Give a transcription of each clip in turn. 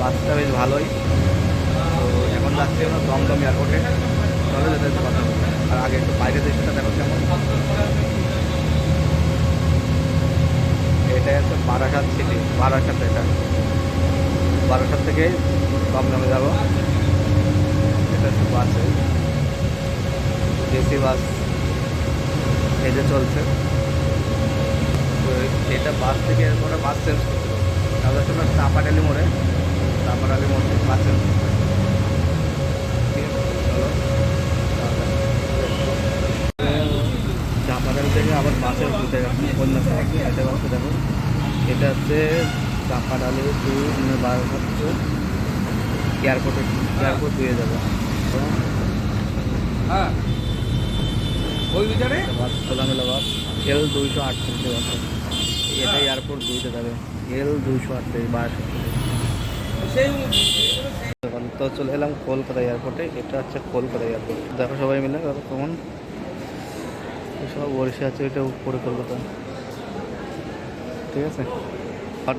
বাসটা বেশ ভালোই। তো এখন যাচ্ছি আমরা দমদম এয়ারপোর্টে। চলো যেতে যেতে কথা আর আগে একটু বাইরে দেশটা দেখো কেমন। এটা হচ্ছে বারাসাত সিটি বারাসাত এটা। বারাসাত থেকে দমদমে যাব। এটা হচ্ছে বাসে এসি বাস এই চলছে। তো এটা বাস থেকে এরপরে বাস চেঞ্জ করতে হবে। তাহলে আমরা মোড়ে চাপাডালি মোড় থেকে বাস চাপাডালি থেকে আবার বাসে উঠতে গেছে অন্য এটা বাসে দেখো এটা হচ্ছে চাপাডালি টু বারাসাত টু এয়ারপোর্টে এয়ারপোর্ট দিয়ে যাবে। হ্যাঁ। ওই একটা বাস খোলামেলা বাস। এল দুইশো আটত্রিশে বাস। এটা এয়ারপোর্ট দুইতে যাবে এল দুইশো সেই এখন তো চলে এলাম কলকাতা এয়ারপোর্টে। এটা হচ্ছে কলকাতা এয়ারপোর্ট। দেখো সবাই মিলে দেখো কেমন। সব আছে, এটা উপরে কলকাতা। ঠিক আছে? আর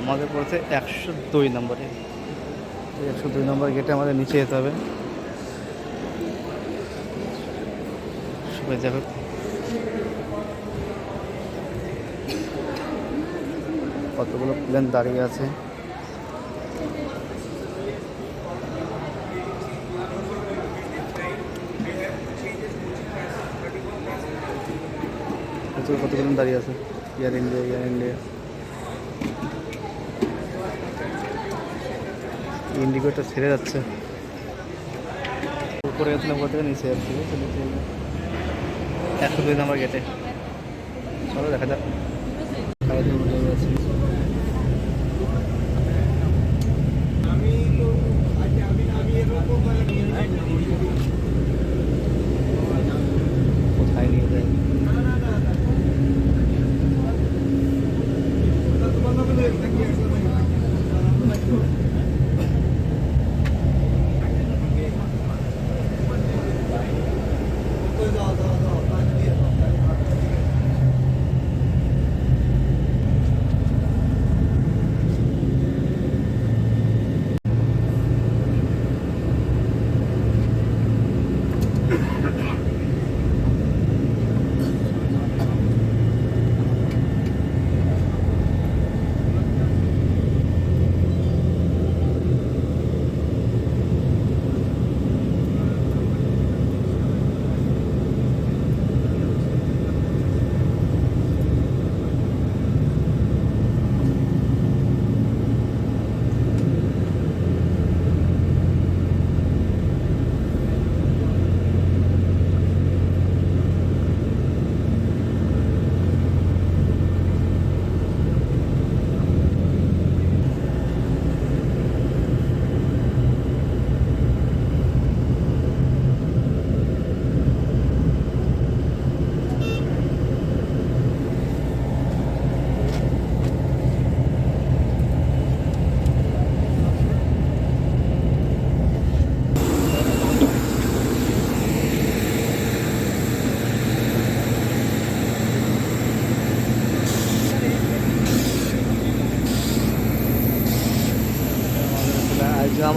আমাদের পড়েছে একশো দুই নম্বরে। একশো দুই নম্বর গেটে আমাদের নিচে যেতে হবে। সবাই দেখো কতগুলো প্লেন দাঁড়িয়ে আছে? কতগুলো দাঁড়িয়ে আছে? এয়ার ইন্ডিয়া এয়ার ইন্ডিয়া ইন্ডিগোটা ছেড়ে যাচ্ছে। উপরে গেছিলাম কোথা থেকে নিচে যাচ্ছে? একশো দুই নাম্বার গেটে চলো দেখা যাক।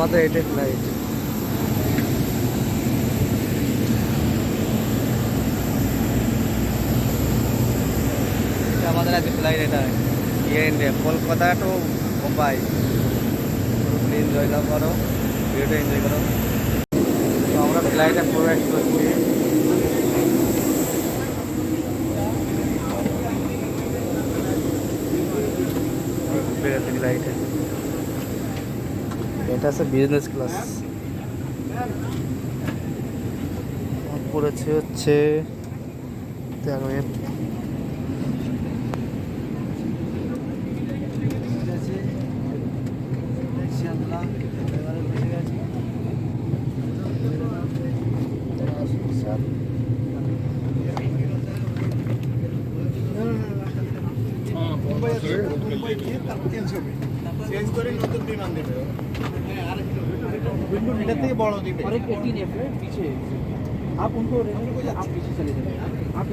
আমাদের এটাই ফ্লাইট আমাদের আজ ফ্লাইট এটা ইয়ে India Kolkata to Mumbai enjoy করো, ভিডিওটা এনজয় করো। তো আমরা ফ্লাইটে প্রোভাইড করছি। বেরোতে ফ্লাইটে এটা আছে বিজনেস ক্লাস পড়েছে হচ্ছে তেরো এফ মুম্বাই আছে মুম্বাই গিয়ে তারপর চেঞ্জ হবে চেঞ্জ করে নতুন বিমান দেবে এটা থেকে বড় দিবে और एक एटीन एफ है पीछे आप उनको रहने दीजिए, आप पीछे चले जाइए आप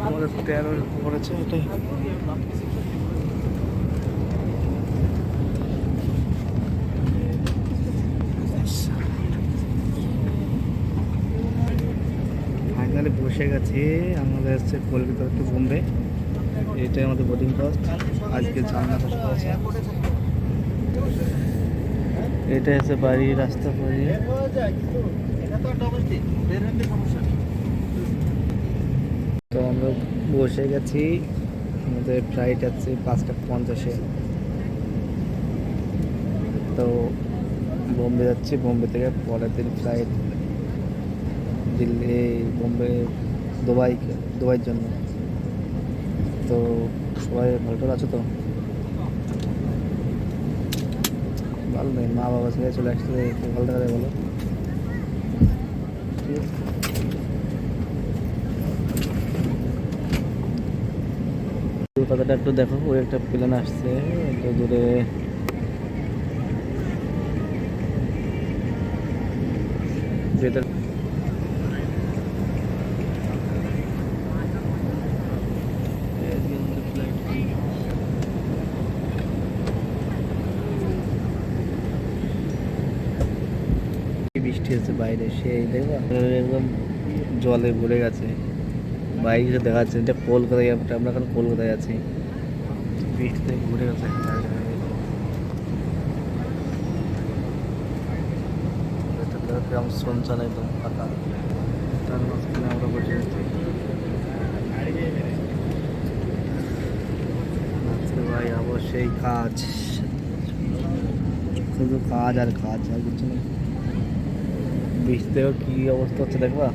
আমাদের তেরো পড়েছে এটাই ফাইনালি বসে গেছি আমাদের হচ্ছে কলকাতা টু বোম্বে এটাই আমাদের বোর্ডিং পাস আজকে জানলা এটা হচ্ছে বাড়ি রাস্তা নেই তো আমরা বসে গেছি, আমাদের ফ্লাইট আছে পাঁচটা পঞ্চাশে। তো বোম্বে যাচ্ছি, বোম্বে থেকে পরের দিন ফ্লাইট দিল্লি, বোম্বে দুবাই দুবাইয়ের জন্য। তো সবাই ভালো টালো আছো তো? ভালো নেই, মা বাবা ছেড়ে চলে আসছে ভালো টাকা বলো। ঠিক কলকাতাটা একটু দেখো, ওই একটা প্লেন আসছে, একটু দূরে। ভেতর কি বৃষ্টি হচ্ছে বাইরে, সেই দেখবা একদম জলে ভরে গেছে। বাইরে দেখা যাচ্ছে এটা কলকাতায় আমরা আমরা এখন কলকাতায় আছি। বৃষ্টিতে ঘুরে গেছে। গ্রাম সঞ্চাল একদম ফাঁকা। তার মাঝখানে আমরা বসে আছি। ভাই অবশ্যই কাজ। শুধু কাজ আর কাজ, আর কিছু নেই বৃষ্টিতেও কি অবস্থা হচ্ছে দেখবা।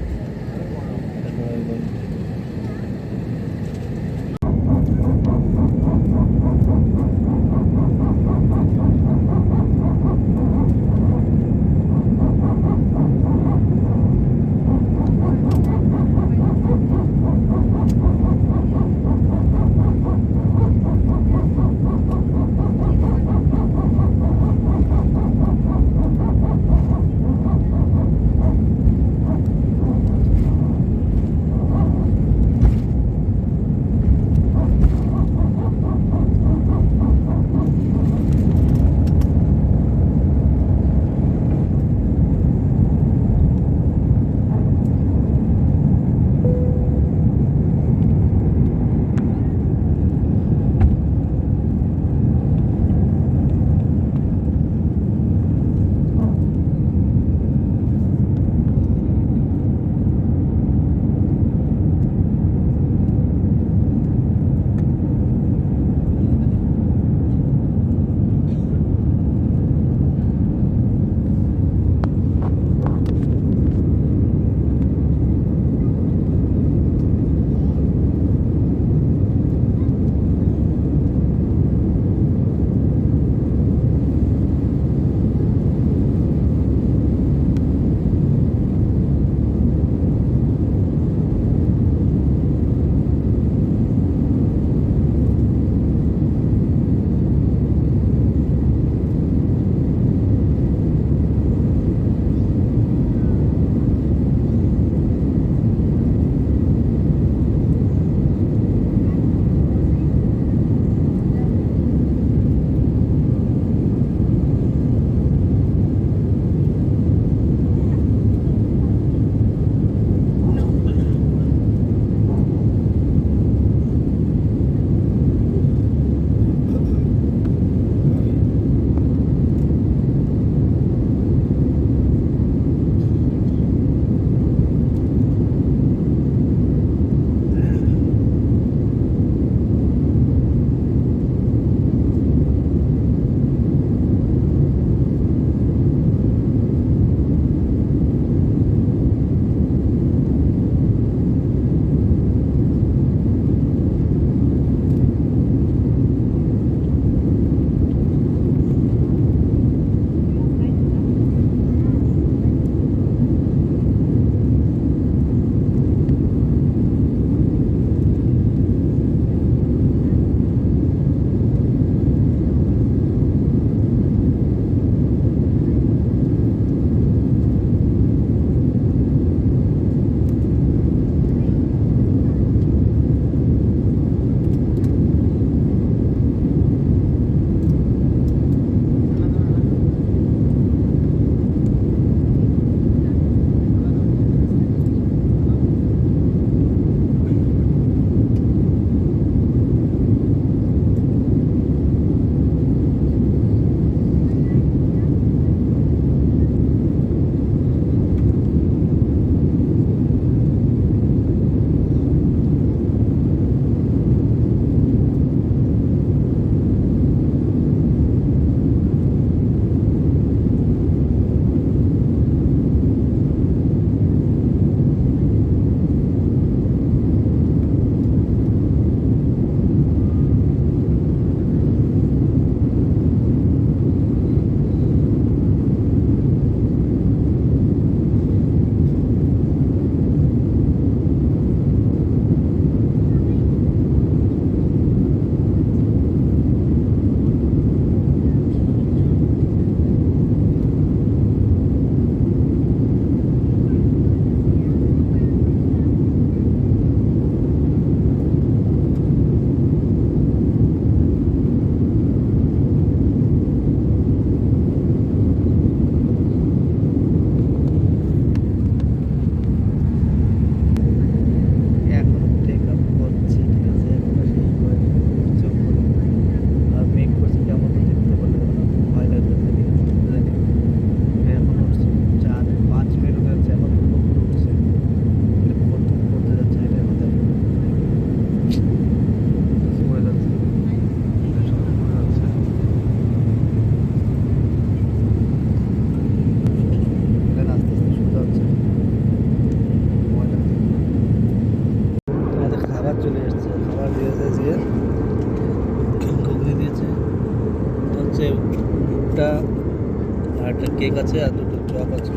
আছে আর দুটো চপ আছে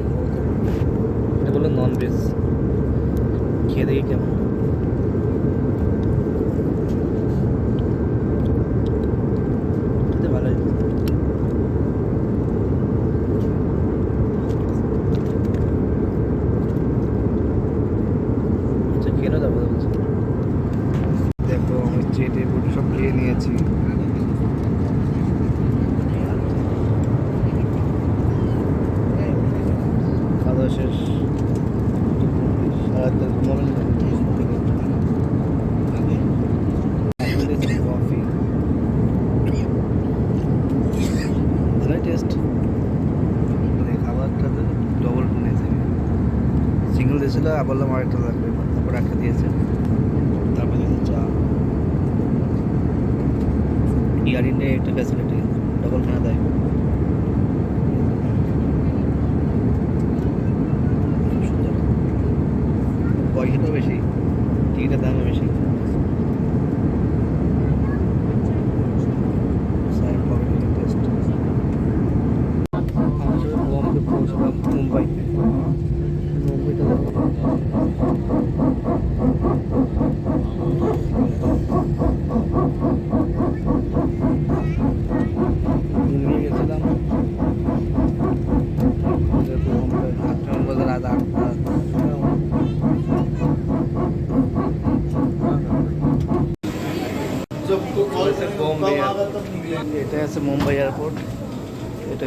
এটা বলল নন ভেজ খেয়ে দেখি কেমন খেতে ভালোই আচ্ছা কেন যাব বলছি দেখো আমি চেটে পুটে সব খেয়ে নিয়েছি খাওয়া দাওয়া শেষ সারাদিন ঘুমাবেন না কফি ভালোই টেস্ট মানে খাবারটা ডবল নিয়েছে সিঙ্গেল দিয়েছিল বললাম আরেকটা লাগবে, তারপর একটা দিয়েছে। তারপর দিয়েছে চা। ইয়ারিনে একটা ফ্যাসিলিটি ডবল খানা দেয়।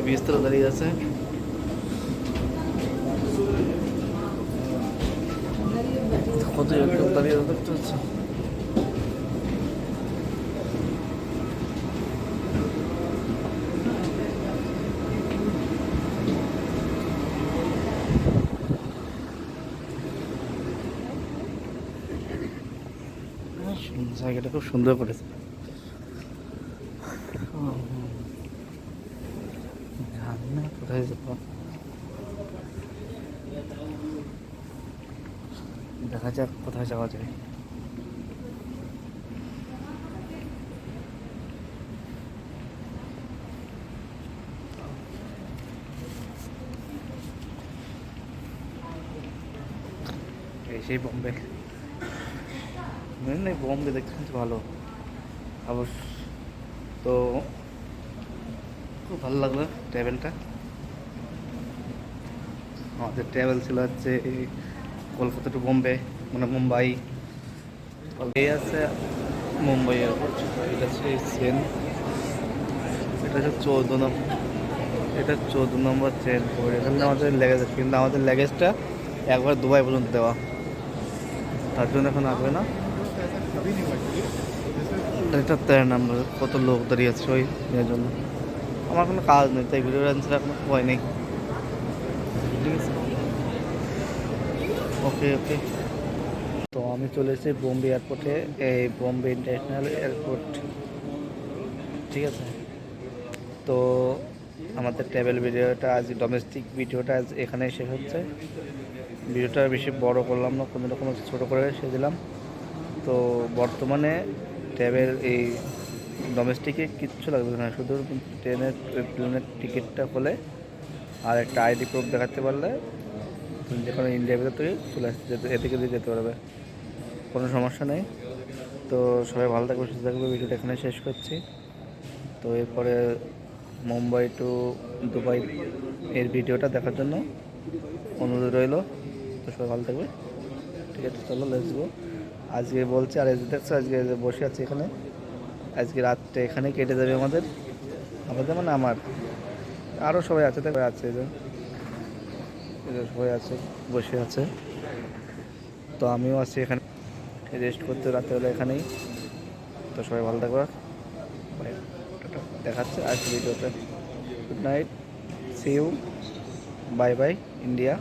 বিস্তর দাঁড়িয়ে আছে কত একদম দাঁড়িয়ে আছে দেখতে পাচ্ছ জায়গাটা খুব সুন্দর করেছে জানি না কোথায় যাব দেখা কোথায় যাওয়া যায়। সেই বোম্বে। এই বোম্বে দেখতে কিন্তু ভালো। অবশ্য তো খুব ভালো লাগল ট্রাভেলটা। আমাদের ট্রাভেল ছিল হচ্ছে কলকাতা টু বোম্বে। মানে মুম্বাই। এই আছে মুম্বাই এয়ারপোর্ট এটা হচ্ছে ট্রেন এটা হচ্ছে চৌদ্দ নম্বর এটা চৌদ্দ নম্বর ট্রেন এখানে আমাদের লেগেজ আছে, কিন্তু আমাদের লেগেজটা একবার দুবাই পর্যন্ত দেওয়া। তার জন্য এখন আসবে না। এটা তেরো নম্বর কত লোক দাঁড়িয়ে আছে ওই এর জন্য। আমার কোনো কাজ নেই, তাই ভিডিও অ্যান্সার কোনো ভয় নেই। ওকে ওকে তো আমি চলে এসেছি বোম্বে এয়ারপোর্টে, এই বোম্বে ইন্টারন্যাশনাল এয়ারপোর্ট। ঠিক আছে? তো আমাদের ট্রাভেল ভিডিওটা আজ, ডোমেস্টিক ভিডিওটা আজ এখানেই শেষ হচ্ছে। ভিডিওটা বেশি বড় করলাম না, কোনো রকম ছোটো করে দিলাম। তো বর্তমানে ট্রাভেল এই ডোমেস্টিকে কিচ্ছু লাগবে না, শুধু ট্রেনের, প্লেনের টিকিটটা হলে আর একটা আইডি প্রুফ দেখাতে পারলে যে কোনো ইন্ডিয়ার ভিতর থেকে চলে আসতে যেতে এ থেকে দিয়ে যেতে পারবে। কোনো সমস্যা নেই। তো সবাই ভালো থাকবে, সুস্থ থাকবে। ভিডিওটা এখানে শেষ করছি। তো এরপরে মুম্বাই টু দুবাই এর ভিডিওটা দেখার জন্য অনুরোধ রইল। তো সবাই ভালো থাকবে। ঠিক আছে, চলো লেটস গো আজকে বলছি, আর দেখছ, আজকে বসে আছি এখানে। আজকে রাতটা এখানে কেটে যাবে আমাদের। আমাদের মানে আমার। আরও সবাই আছে দেখো আছে সবাই আছে, বসে আছে। তো আমিও আছি এখানে। রেস্ট করতে রাতে হলে এখানেই। তো সবাই ভালো থাকবে। দেখাচ্ছে আর ভিডিওতে। Good night see you bye bye India